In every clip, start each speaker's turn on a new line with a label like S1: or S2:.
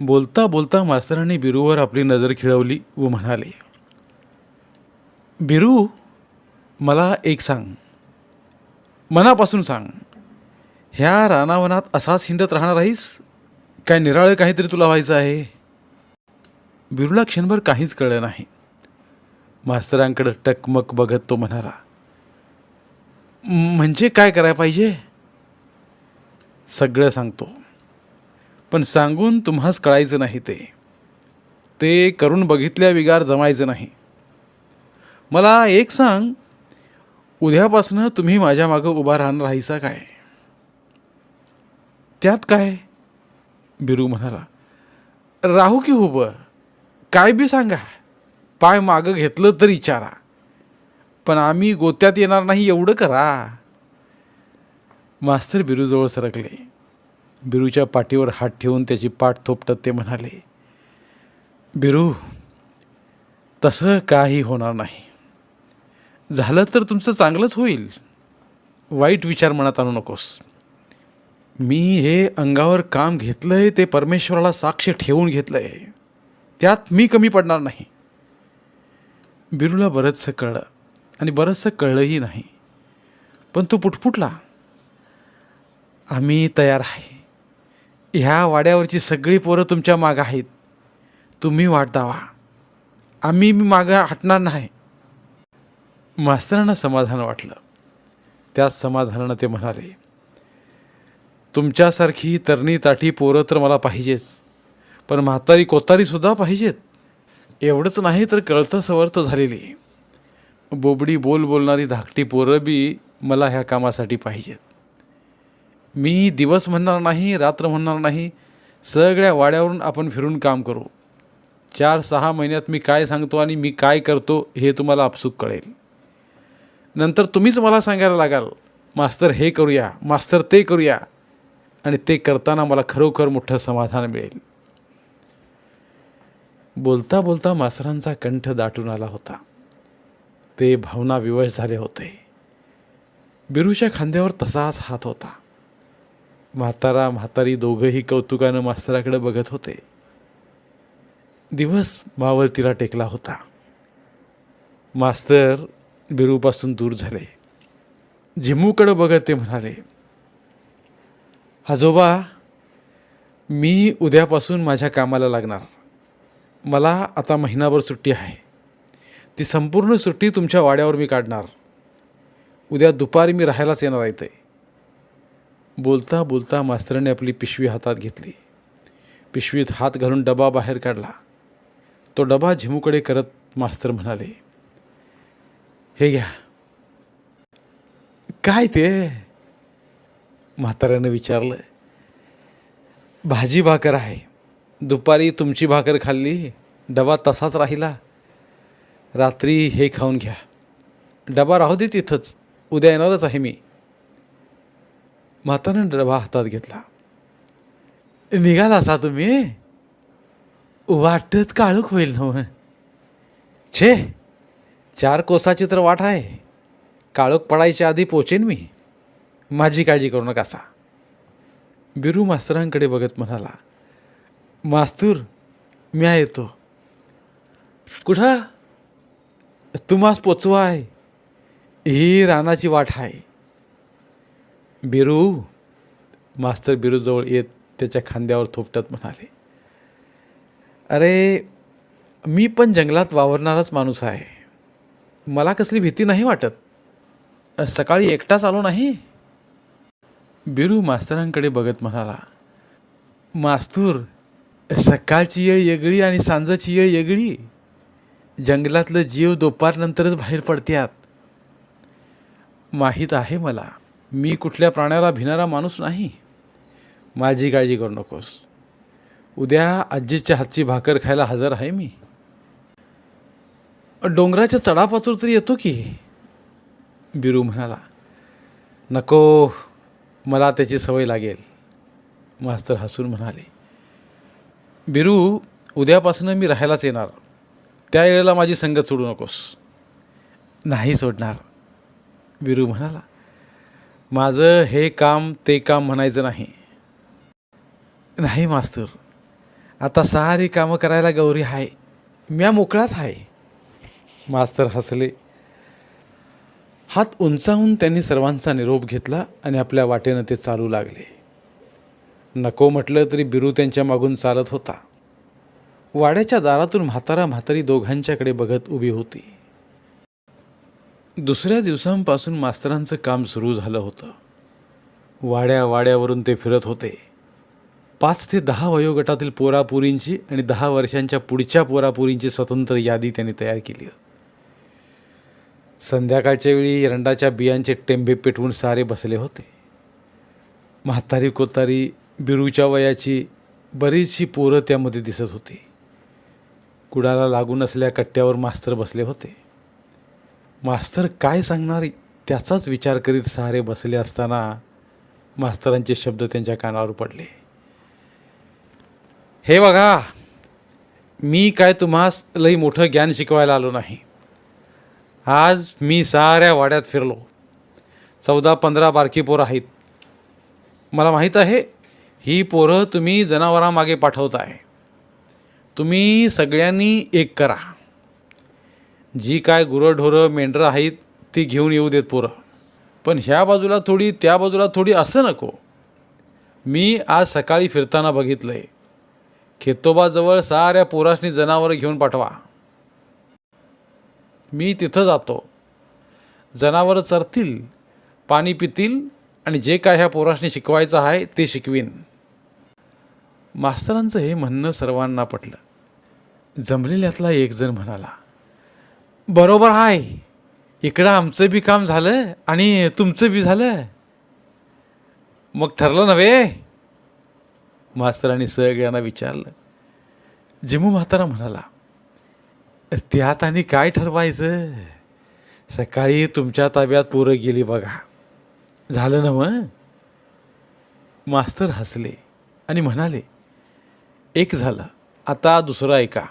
S1: बोलता बोलता मास्तरांनी बिरूवर आपली नजर खिळवली व म्हणाले बिरू मला एक सांग. मनापासून सांग. ह्या रानावनात असाच हिंडत राहणार आहेस? काय निराळं काहीतरी तुला व्हायचं आहे? बिरूला क्षणभर काहीच कळलं नाही. मास्तरांकडं टकमक बघत तो म्हणाला म्हणजे काय करायला पाहिजे? सगळं सांगतो. पण सांगून तुम्हास कळायचं नाही ते. ते करून बघितल्या विगार जमायचं नाही. मला एक सांग उद्यापासनं तुम्ही माझ्या मागं उभा राहणार राहायचा काय? त्यात काय? बिरू म्हणाला. राहू की उभं? काय बी सांगा. पाय मागं घेतलं तर विचारा पण आम्ही गोत्यात येणार नाही एवढं करा. मास्तर बिरूजवळ सरकले. बिरूच्या पाठीवर हात ठेवून त्याची पाठ थोपटत ते म्हणाले बिरू तसं काही होणार नाही. झालं तर तुमचं चांगलंच होईल. वाईट विचार मनात आणू नकोस. मी हे अंगावर काम घेतलं आहे ते परमेश्वराला साक्ष ठेवून घेतलं आहे त्यात मी कमी पडणार नाही. बिरूला बरंचसं कळलं आणि बरंचसं कळलंही नाही. पण तो पुटपुटला. आम्ही तयार आहे. ह्या वाड्यावरची सगळी पोरं तुमच्या मागं आहेत. तुम्ही वाट दावा. आम्ही मी मागं हटणार नाही. मास्तरांना समाधान वाटलं. त्याच समाधानानं ते म्हणाले तुमच्यासारखी तरणी ताठी पोरं तर मला पाहिजेच पण म्हातारी कोतारीसुद्धा पाहिजेत. एवढंच नाही तर कळतं सवर्त झालेली. बोबडी बोल बोलणारी धाकटी पोरं बी मला ह्या कामासाठी पाहिजेत. मी दिवस म्हणणार नाही रात्र म्हणणार नाही सगळ्या वाड्यावरून आपण फिरून काम करू. चार सहा महिन्यात मी काय सांगतो आणि मी काय करतो हे तुम्हाला आपसूक कळेल. नंतर तुम्हीच मला सांगायला लागाल मास्तर हे करूया मास्तर ते करूया. आणि ते करताना मला खरोखर मोठं समाधान मिळेल. बोलता बोलता मास्तरांचा कंठ दाटून आला होता. ते भावना विवश झाले होते. बिरूच्या खांद्यावर तसाच हात होता. म्हातारा म्हातारी दोघंही कौतुकानं मास्तराकडे बघत होते. दिवस मावळतीला टेकला होता. मास्तर बिरूपासून दूर झाले. झिमूकडं बघत ते म्हणाले आजोबा मी उद्यापासून माझ्या कामाला लागणार. मला आता महिनाभर सुट्टी आहे. ती संपूर्ण सुट्टी तुमच्या वाड्यावर मी काढणार. उद्या दुपारी मी राहायलाच येणार आहे ते बोलता बोलता मास्तराने आपली पिशवी हातात घेतली. पिशवीत हात घालून डबा बाहेर काढला. तो डबा झिमूकडे करत मास्तर म्हणाले हे घ्या. काय ते? म्हाताऱ्यानं विचारलं. भाजी भाकर आहे. दुपारी तुमची भाकर खाल्ली. डबा तसाच राहिला. रात्री हे खाऊन घ्या. डबा राहू दे तिथंच. उद्या येणारच आहे मी. मातानं डबा हातात घेतला. निघाला असा तुम्ही? वाटत काळूक होईल नव छे चार कोसाची तर वाट आहे. काळोख पडायच्या आधी पोचेन मी. माझी काळजी करू नका असा. बिरू मास्तरांकडे बघत म्हणाला मास्तूर मी आहे येतो कुठं? तुम्हास पोचवा आहे ही रानाची वाट आहे. बिरू. मास्तर बिरूजवळ येत त्याच्या खांद्यावर थोपटत म्हणाले अरे मी पण जंगलात वावरणाराच माणूस आहे. मला कसली भीती नाही वाटत. सकाळी एकटाच आलो नाही. बिरू मास्तरांकडे बघत म्हणाला मास्तूर सकाळची येळ येगळी आणि सांजाची येळ येगळी. जंगलातलं जीव दुपारनंतरच बाहेर पडत्यात. माहीत आहे मला मी कुठल्या प्राण्याला भिणारा माणूस नाही. माझी काळजी करू नकोस. उद्या आजीच्या हातची भाकर खायला हजर आहे मी. डोंगराच्या चढापाचूर तरी येतो की? बिरू म्हणाला. नको मला त्याची सवय लागेल. मास्तर हसून म्हणाले. बिरू उद्यापासून मी राहायलाच येणार. त्या वेळेला माझी संगत सोडू नकोस. नाही सोडणार. बिरू म्हणाला. माझं हे काम ते काम म्हणायचं नाही. नाही मास्तर. आता सारी कामं करायला गौरी आहे म्या मोकळाच आहे मास्तर हसले. हात उंचावून त्यांनी सर्वांचा निरोप घेतला आणि आपल्या वाटेनं ते चालू लागले. नको म्हटलं तरी बिरू त्यांच्या मागून चालत होता. वाड्याच्या दारातून म्हातारा म्हातारी दोघांच्याकडे बघत उभी होती. दुसऱ्या दिवसांपासून मास्तरांचं काम सुरू झालं होतं. वाड्या वाड्यावरून ते फिरत होते. पाच ते दहा वयोगटातील पोरापुरींची आणि दहा वर्षांच्या पुढच्या पोरापुरींची स्वतंत्र यादी त्यांनी तयार केली. संध्याकाळच्या वेळी एरंडाच्या बियांचे टेंबे पेटवून सारे बसले होते. म्हातारी कोतारी बिरूच्या वयाची बरीचशी पोरं त्यामध्ये दिसत होती. कुडाला लागून असल्या कट्ट्यावर मास्तर बसले होते. मास्तर काय सांगणार? त्याचाच विचार करीत सारे बसले असताना मास्तरांचे शब्द त्यांच्या कानावर पडले. हे बघा मी काय तुम्हास लई मोठं ज्ञान शिकवायला आलो नाही. आज मी साऱ्या वाड्यात फिरलो. चौदा पंधरा बारकी पोरं आहेत. मला माहीत आहे ही पोरं तुम्ही जनावरांमागे आहे तुम्ही सगळ्यांनी एक करा. जी काय गुरंढोरं मेंढरं आहेत ती घेऊन येऊ देत पोरं. पण ह्या बाजूला थोडी त्या बाजूला थोडी असं नको. मी आज सकाळी फिरताना बघितलं आहे खेतोबाजवळ साऱ्या पोरासनी जनावरं घेऊन पाठवा. मी तिथं जातो. जनावरं चरतील पाणी पितील आणि जे काय ह्या पोरासनी शिकवायचं आहे ते शिकवीन. मास्तरांचं हे म्हणणं सर्वांना पटलं. जमलेल्यातला एकजण म्हणाला बरोबर आहे इकडं आमचं बी काम झालं आणि तुमचं बी झालं मग ठरलं नव्हे? मास्तरांनी सगळ्यांना विचारलं. जिमू म्हातारा म्हणाला त्यात आणि काय ठरवायचं? सकाळी तुमच्या ताब्यात पोरं गेली बघा. झालं ना मग मास्तर हसले आणि म्हणाले एक झालं. आता दुसरं ऐका.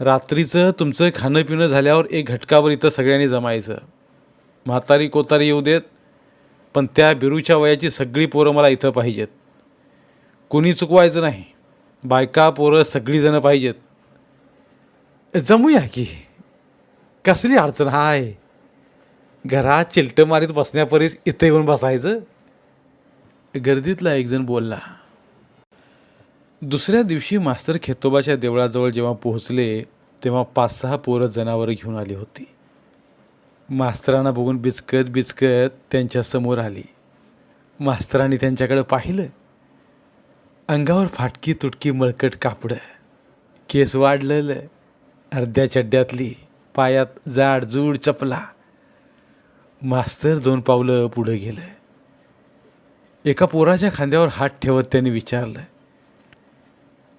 S1: रात्रीचं तुमचं खाणं पिणं झाल्यावर एक घटकावर इथं सगळ्यांनी जमायचं. म्हातारी कोतारी येऊ देत पण त्या बिरूच्या वयाची सगळी पोरं मला इथं पाहिजेत. कुणी चुकवायचं नाही. बायका पोरं सगळीजणं पाहिजेत. जमूया की? कसली अडचण? हाय. घरात चिलटं मारीत बसण्यापरीस इथं येऊन बसायचं? गर्दीतला एकजण बोलला दुसऱ्या दिवशी मास्तर खेतोबाच्या देवळाजवळ जेव्हा पोहोचले तेव्हा पाच सहा पोरं जनावरं घेऊन आली होती. मास्तरांना बघून बिचकत बिचकत त्यांच्यासमोर आली. मास्तरांनी त्यांच्याकडे पाहिलं. अंगावर फाटकी तुटकी मळकट कापडं केस वाढलेलं अर्ध्या चड्ड्यातली पायात जाडजूड चपला. मास्तर दोन पावलं पुढं गेलं. एका पोराच्या खांद्यावर हात ठेवत त्यांनी विचारलं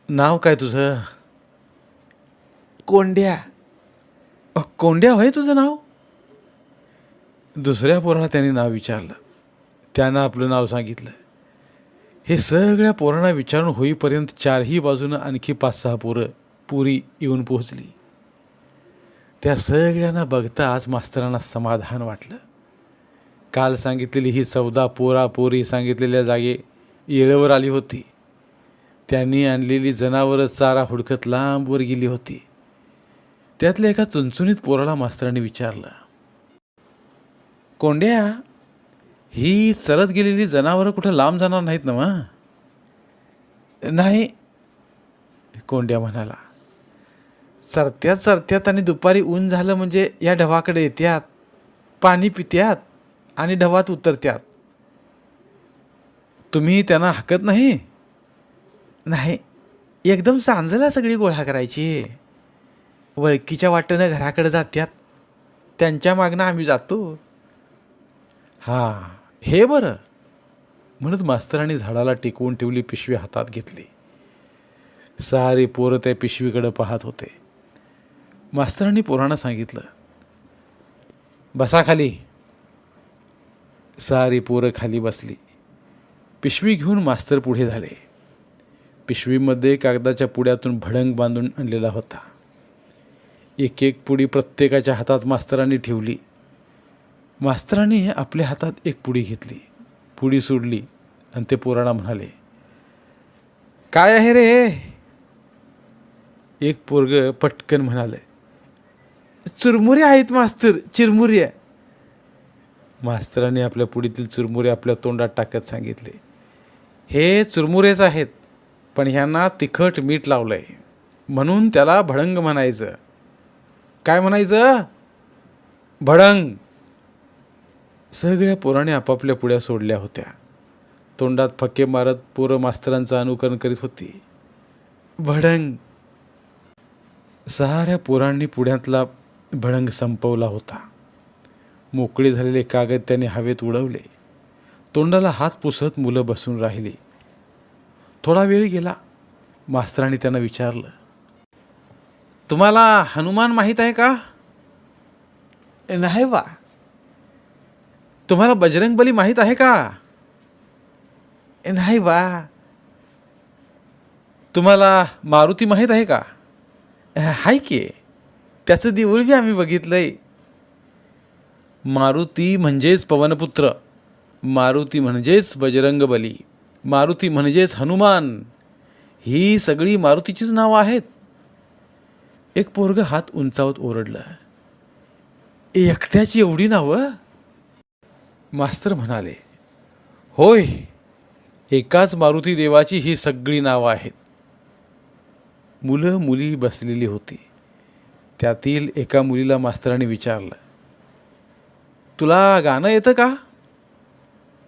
S1: नाव काय तुझं? कोंड्या. अ, कोंड्या होय तुझं नाव? दुसऱ्या पोराला त्यांनी नाव विचारलं. त्यानं आपलं नाव सांगितलं. हे सगळ्या पोरांना विचारून होईपर्यंत चारही बाजूनं आणखी पाच सहा पोरं पुरी येऊन पोहोचली. त्या सगळ्यांना बघताच मास्तरांना समाधान वाटलं. काल सांगितलेली ही चौदा पोरा पोरी सांगितलेल्या जागे येळेवर आली होती. त्यांनी आणलेली जनावरं चारा हुडकत लांबवर गेली होती. त्यातल्या एका चुणचुणीत पोराला मास्तरांनी विचारलं कोंड्या ही चरत गेलेली जनावरं कुठं लांब जाणार नाहीत ना मग नाही कोंड्या म्हणाला चरत्यात चरत्यात आणि दुपारी ऊन झालं म्हणजे या ढवाकडे येत्यात पाणी पित्यात आणि ढवात उतरत्यात. तुम्ही त्यांना हाकत नाही? नाही एकदम सांजला सगळी गोळा करायची. वळकीच्या वाटेनं घराकडे जात्यात. त्यांच्या मागनं आम्ही जातो. हां हे बरं. म्हणत मास्तरांनी झाडाला टेकवून ठेवली पिशवी हातात घेतली. सारी पोरं त्या पिशवीकडं पाहत होते. मास्तरांनी पोरांना सांगितलं बसा खाली. सारी पोरं खाली बसली. पिशवी घेऊन मास्तर पुढे झाले. पिशवीमध्ये कागदाच्या पुड्यातून भडंग बांधून आणलेला होता. एक एक पुडी प्रत्येकाच्या हातात मास्तरांनी ठेवली. मास्तरांनी आपल्या हातात एक पुडी घेतली. पुडी सोडली आणि ते पोराणा म्हणाले काय आहे रे? एक पोरग पटकन म्हणाले चुरमुरे आहेत मास्तर चिरमुरे. मास्तरांनी आपल्या पुडीतील चुरमुरे आपल्या तोंडात टाकत सांगितले हे चुरमुरेच आहेत. पण ह्यांना तिखट मीठ लावलं आहे म्हणून त्याला भडंग म्हणायचं. काय म्हणायचं? भडंग! सगळ्या पोराने आपापल्या पुड्या सोडल्या होत्या. तोंडात फक्के मारत पोरं मास्तरांचं अनुकरण करीत होती. भडंग! साऱ्या पोरांनी पुण्यातला भडंग संपवला होता. मोकळे झालेले कागद त्याने हवेत उडवले. तोंडाला हात पुसत मुलं बसून राहिली. थोडा वेळ गेला. मास्तरांनी त्यांना विचारलं तुम्हाला हनुमान माहीत आहे का? नाही वा तुम्हाला बजरंगबली माहीत आहे का? नाही वा तुम्हाला मारुती माहीत आहे का? हाय की. त्याचं देऊळ बी आम्ही बघितलंय. मारुती म्हणजेच पवनपुत्र. मारुती म्हणजेच बजरंगबली मारुती म्हणजेच हनुमान. ही सगळी मारुतीचीच नावं आहेत. एक पोरग हात उंचावत ओरडलं. एकट्याची एवढी नावं? मास्तर म्हणाले होय एकाच मारुती देवाची ही सगळी नावं आहेत. मुलं मुली बसलेली होती. त्यातील एका मुलीला मास्तराने विचारलं तुला गाणं येतं का?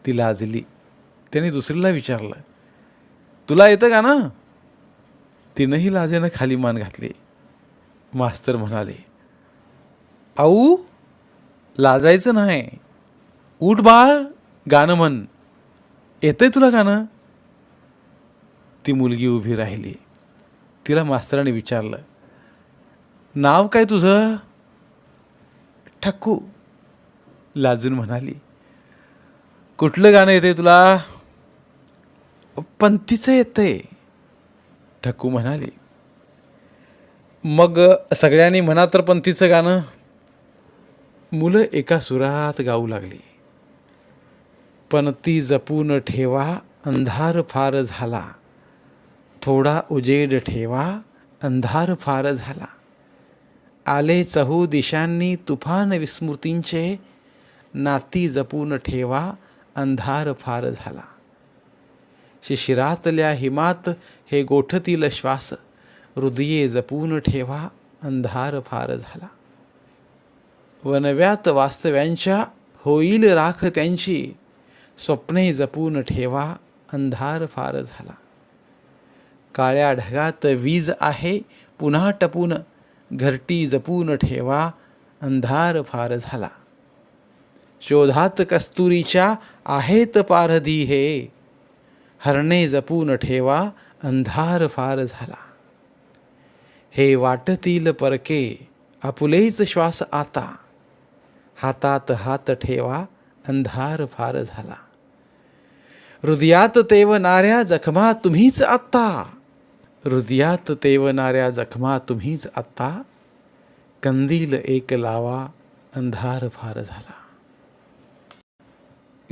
S1: ती लाजली. त्याने दुसरीला विचारलं तुला येतं का ना? तिनंही लाजेनं खाली मान घातली. मास्तर म्हणाले आऊ लाजायचं नाही. उठ बाळ गाणं म्हण. येतंय तुला गाणं? ती मुलगी उभी राहिली. तिला मास्तराने विचारलं नाव काय तुझं? ठक्कू. लाजून म्हणाली कुठलं गाणं येतंय तुला? पंथीचं येतंय. ठकू म्हणाली. मग सगळ्यांनी म्हणा तर पंथीचं गाणं. मुलं एका सुरात गाऊ लागली. पण ती जपून ठेवा अंधार फार झाला. थोडा उजेड ठेवा अंधार फार झाला. आले चहू दिशांनी तुफान विस्मृतींचे. नाती जपून ठेवा अंधार फार झाला. शिशिरातल्या हिमात हे गोठतील श्वास. हृदये जपून ठेवा अंधार फार झाला. वनव्यात वास्तव्यांच्या होईल राख त्यांची. स्वप्ने जपून ठेवा अंधार फार झाला. काळ्या ढगात वीज आहे पुन्हा टपून. घरटी जपून ठेवा अंधार फार झाला. शोधात कस्तुरीच्या आहेत पारधी हे. हरणे जपून ठेवा अंधार फार झाला. हे वाटतील परके आपुलेच श्वास आता. हातात हात ठेवा अंधार फार झाला. हृदयात तेवणाऱ्या जखमा तुम्हीच आत्ता. हृदयात तेवणाऱ्या जखमा तुम्हीच आत्ता. कंदील एक लावा अंधार फार झाला.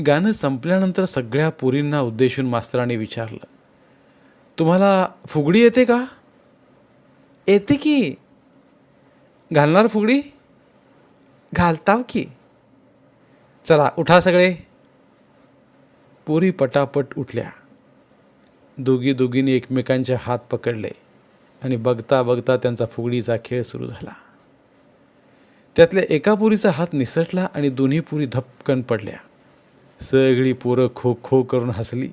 S1: गाणं संपल्यानंतर सगळ्या पुरींना उद्देशून मास्तराने विचारलं तुम्हाला फुगडी येते का? येते की. घालणार फुगडी? घालताव की. चला उठा सगळे. पुरी पटापट उठल्या. दोघी दोघींनी एकमेकांचे हात पकडले आणि बघता बघता त्यांचा फुगडीचा खेळ सुरू झाला. त्यातल्या एका पोरीचा हात निसटला आणि दोन्ही पुरी धपकन पडल्या. सगळी पोरं खो खो करून हसली.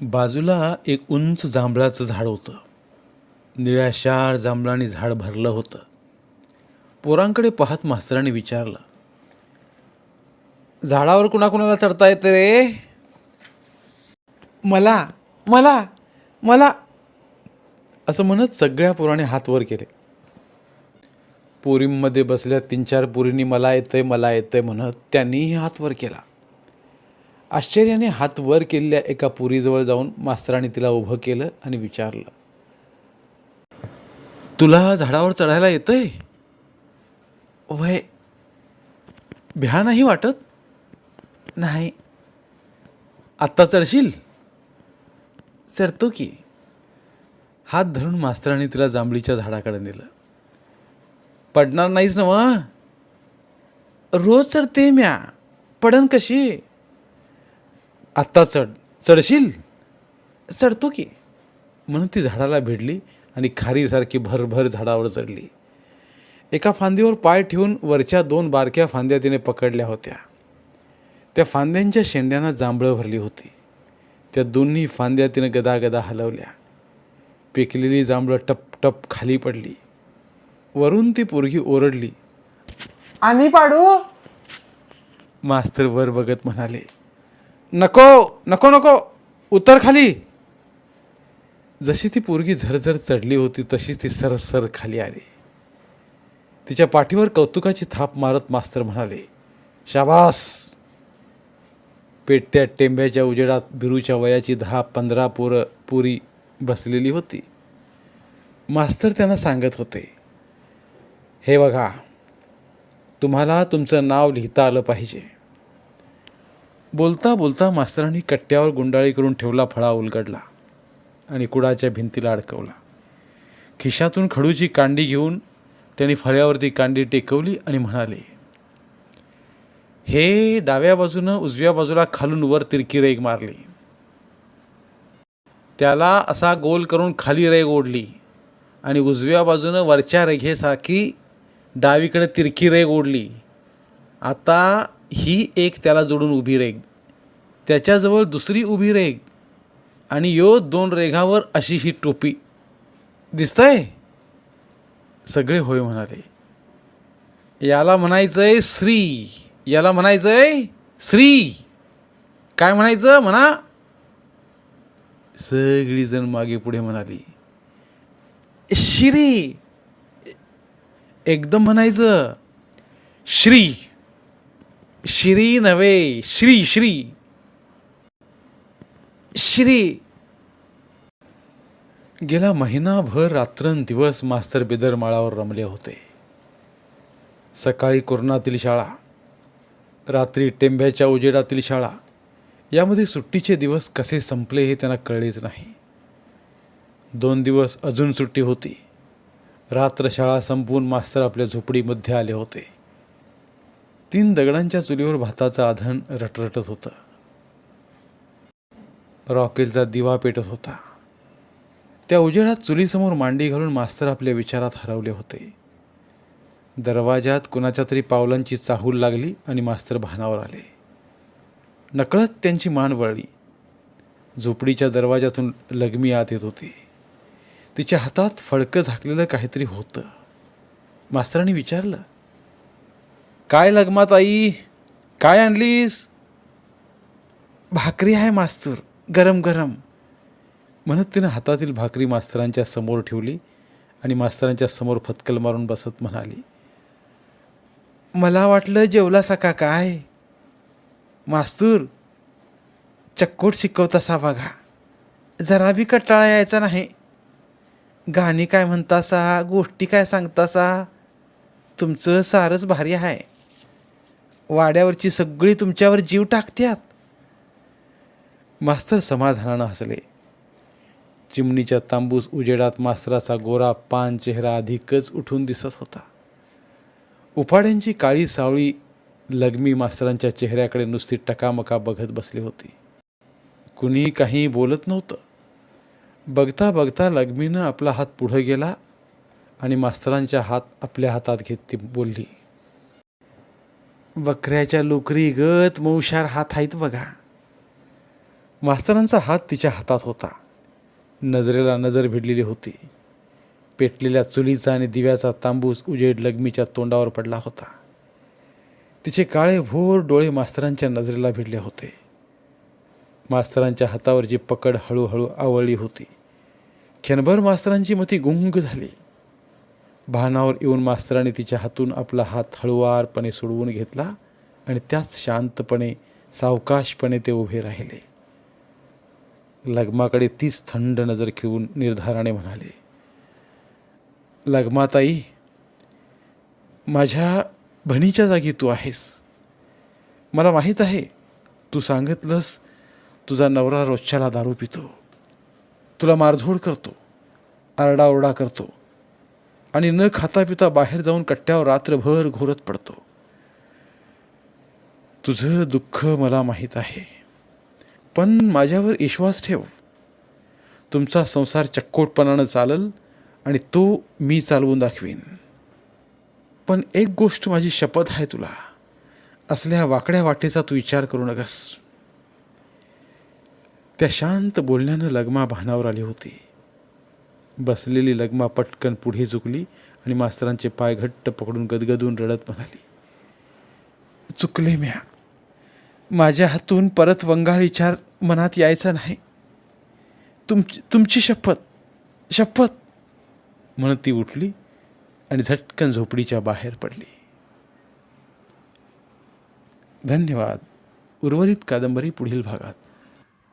S1: बाजूला एक उंच जांभळाचं झाड होतं. निळ्या शार जांभळाने झाड भरलं होतं. पोरांकडे पाहत मास्तराने विचारलं झाडावर कुणाकुणाला चढता येते रे? मला मला मला. असं म्हणत सगळ्या पोराने हात वर केले. पोरींमध्ये बसल्या तीन चार पोरींनी मला आहे मला येतं आहे म्हणत त्यांनीही हात वर केला. आश्चर्याने हात वर केलेल्या एका पुरीजवळ जाऊन मास्तराने तिला उभं केलं आणि विचारलं तुला झाडावर चढायला येतंय? वय भ्या नाही वाटत? नाही. आत्ता चढशील? चढतो की. हात धरून मास्तराने तिला जांभळीच्या झाडाकडे नेलं. पडणार नाहीस ना मग रोज चढते म्या पडन कशी? आत्ता चढ. चढशील? चढतो की. म्हणून ती झाडाला भिडली आणि खारीसारखी भरभर झाडावर चढली. एका फांदीवर पाय ठेवून वरच्या दोन बारक्या फांद्या तिने पकडल्या होत्या. त्या फांद्यांच्या शेंड्यांना जांभळं भरली होती. त्या दोन्ही फांद्या तिनं गदागदा हलवल्या. पिकलेली जांभळं टप टप खाली पडली. वरून ती पोरगी ओरडली.
S2: आणि पाडू?
S1: मास्तर वर बघत म्हणाले नको नको नको उतर खाली. जशी ती पोरगी झरझर चढली होती तशी ती सरसर खाली आली. तिच्या पाठीवर कौतुकाची थाप मारत मास्तर म्हणाले शाबास. पेटत्या टेंब्याच्या उजेडात बिरूच्या वयाची दहा पंधरा पोरं पुरी बसलेली होती. मास्तर त्यांना सांगत होते हे बघा तुम्हाला तुमचं नाव लिहिता आलं पाहिजे. बोलता बोलता मास्तरांनी कट्ट्यावर गुंडाळी करून ठेवला फळा उलगडला आणि कुडाच्या भिंतीला अडकवला. खिशातून खडूची कांडी घेऊन त्यांनी फळ्यावरती कांडी टेकवली आणि म्हणाले हे डाव्या बाजूनं उजव्या बाजूला खालून वर तिरकी रेग मारली. त्याला असा गोल करून खाली रेग ओढली आणि उजव्या बाजूनं वरच्या रेघेसारखी डावीकडे तिरकी रेग ओढली. आता ही एक त्याला जोडून उभी रेग त्याच्याजवळ दुसरी उभी रेग आणि यो दोन रेघावर अशी ही टोपी. दिसतंय? सगळे होय म्हणाले. याला म्हणायचंय श्री. याला म्हणायचंय श्री. काय म्हणायचं? म्हणा. सगळीजण मागे पुढे म्हणाली. श्री. एकदम म्हणायचं श्री श्री नव्हे श्री श्री. श्री. गेला महिनाभर रात्रंदिवस मास्तर बिदर माळावर रमले होते. सकाळी कोरोनातील शाळा रात्री टेंब्याच्या उजेडातील शाळा यामध्ये सुट्टीचे दिवस कसे संपले हे त्यांना कळलेच नाही. दोन दिवस अजून सुट्टी होती. रात्र शाळा संपवून मास्तर आपल्या झोपडीमध्ये आले होते. तीन दगडांच्या चुलीवर भाताचं आधण रटरटत होतं. रॉकेलचा दिवा पेटत होता. त्या उजेडात चुलीसमोर मांडी घालून मास्तर आपल्या विचारात हरवले होते. दरवाजात कुणाच्या तरी पावलांची चाहूल लागली आणि मास्तर भानावर आले. नकळत त्यांची मान वळली. झोपडीच्या दरवाजातून लग्मी आत येत होती. तिच्या हातात फडकं झाकलेलं काहीतरी होतं. मास्तरांनी विचारलं काय लगमात आई? काय आणलीस? भाकरी आहे मास्तूर गरम गरम. म्हणत तिनं हातातील भाकरी मास्तरांच्या समोर ठेवली आणि मास्तरांच्या समोर फतकल मारून बसत म्हणाली मला वाटलं जेवलासा का काय? मास्तूर चक्कोट शिकवतासा बघा. जरा बी कटाळा यायचा नाही. गाणी काय म्हणतासा गोष्टी काय सांगतासा? तुमचं सारच भारी आहे. वाड्यावरची सगळी तुमच्यावर जीव टाकत्यात. मास्तर समाधानानं हसले. चिमणीच्या तांबूस उजेडात मास्तराचा गोरा पान चेहरा अधिकच उठून दिसत होता. उपाड्यांची काळी सावळी लग्मी मास्तरांच्या चेहऱ्याकडे नुसती टकामका बघत बसली होती. कुणी काही बोलत नव्हतं. बघता बघता लग्मीनं आपला हात पुढं गेला आणि मास्तरांच्या हात आपल्या हातात घेत ती बोलली बकऱ्याच्या लोकरी गत मौशार हात आहेत बघा. मास्तरांचा हात तिच्या हातात होता. नजरेला नजर भिडलेली होती. पेटलेल्या चुलीचा आणि दिव्याचा तांबूस उजेड लग्मीच्या तोंडावर पडला होता. तिचे काळे भोर डोळे मास्तरांच्या नजरेला भिडले होते. मास्तरांच्या हातावरची पकड हळूहळू आवळली होती. क्षणभर मास्तरांची मती गुंग झाली. भानावर येऊन मास्तराने तिच्या हातून आपला हात हळुवारपणे सोडवून घेतला आणि त्याच शांतपणे सावकाशपणे ते उभे राहिले. लगमाकडे तीच थंड नजर खिळवून निर्धाराने म्हणाले लगमाताई माझ्या बहिणीच्या जागी तू आहेस. मला माहीत आहे तू सांगितलंस तुझा नवरा रोजच्याला दारू पितो. तुला मारझोड करतो. आरडाओरडा करतो. आणि न खाता पिता बाहेर जाऊन कट्ट्यावर रात्रभर घोरत पडतो. तुझं दुःख मला माहीत आहे. पण माझ्यावर विश्वास ठेव. तुमचा संसार चक्कोटपणानं चालल आणि तो मी चालवून दाखवीन. पण एक गोष्ट माझी शपथ आहे तुला. असल्या वाकड्या वाटेचा तू विचार करू नकस त्या शांत बोलण्यानं लगमा भानावर आली होती. बसलेली लगमा पटकन पुढे झुकली आणि मास्तरांचे पाय घट्ट पकडून गदगदून रडत म्हणाली चुकले म्या. माझ्या हातून परत वंगाळ विचार मनात यायचा नाही. तुमची तुमची शपथ शपथ. म्हणत ती उठली आणि झटकन झोपडीच्या बाहेर पडली. धन्यवाद. उर्वरित कादंबरी पुढील भागात.